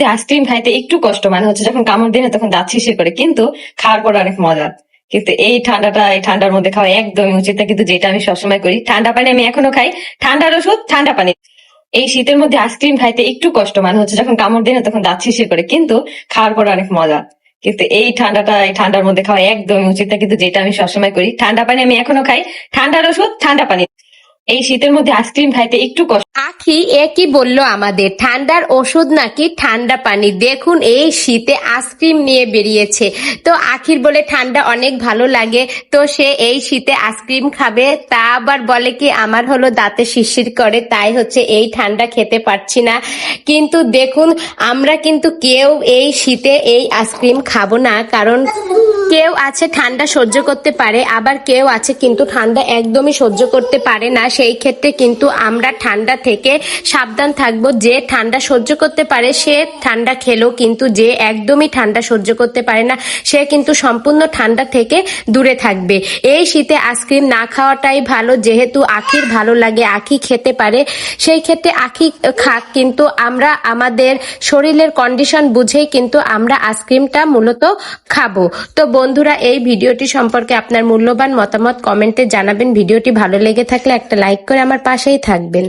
Ice cream খাইতে একটু কষ্ট মানে হচ্ছে যখন কামড় দিনে তখন দাঁত শিরশির করে, কিন্তু খাওয়ার পর অনেক মজা। কিন্তু এই ঠান্ডাটা, এই ঠান্ডার মধ্যে খাওয়া একদমই উচিত না। কিন্তু যেটা আমি সবসময় করি, ঠান্ডা পানি আমি এখনও খাই, ঠান্ডার ওষুধ, ঠান্ডা পানি। এই শীতের মধ্যে আইসক্রিম খাইতে একটু কষ্ট মানে হচ্ছে যখন কামড় দিনে তখন দাঁত শিরশির করে, কিন্তু খাওয়ার পর অনেক মজা। কিন্তু এই ঠান্ডাটা, এই ঠান্ডার মধ্যে খাওয়া একদমই উচিত না। কিন্তু যেটা আমি সবসময় করি, ঠান্ডা পানি আমি এখনও খাই, ঠান্ডার ওষুধ, ঠান্ডা পানি। এই শীতের মধ্যে আইসক্রিম খাইতে একটু কষ্ট। আখি একই বলল আমাদের? ঠান্ডার ওষুধ নাকি ঠান্ডা পানি? দেখুন, এই শীতে আইসক্রিম নিয়ে বেরিয়েছে। তো আখির বলে, ঠান্ডা অনেক ভালো লাগে। তো সে এই শীতে আইসক্রিম খাবে। তা আবার বলে কি, আমার হলো দাঁতে শিরশির করে, তাই হচ্ছে এই ঠান্ডা খেতে পারছি না। কিন্তু দেখুন, আমরা কিন্তু কেউ এই শীতে এই আইসক্রিম খাব না। কারণ কেউ আছে ঠান্ডা সহ্য করতে পারে, আবার কেউ আছে কিন্তু ঠান্ডা একদমই সহ্য করতে পারে না। সেই ক্ষেত্রে কিন্তু আমরা ঠান্ডা থেকে সাবধান থাকব। যে ঠান্ডা সহ্য করতে পারে, সে ঠান্ডা খেলেও কিন্তু যে একদমই ঠান্ডা সহ্য করতে পারে না, সে কিন্তু সম্পূর্ণ ঠান্ডা থেকে দূরে থাকবে। এই শীতে আইসক্রিম না খাওয়াটাই ভালো, যেহেতু আখির ভালো লাগে, আখি খেতে পারে। সেই ক্ষেত্রে আখি খাক, কিন্তু আমরা আমাদের শরীরের কন্ডিশন বুঝেই কিন্তু আমরা আইসক্রিমটা মূলত খাব। তো বন্ধুরা, এই ভিডিওটি সম্পর্কে আপনার মূল্যবান মতামত কমেন্টে জানাবেন। ভিডিওটি ভালো লেগে থাকলে একটা লাইক করে আমার পাশেই থাকবেন।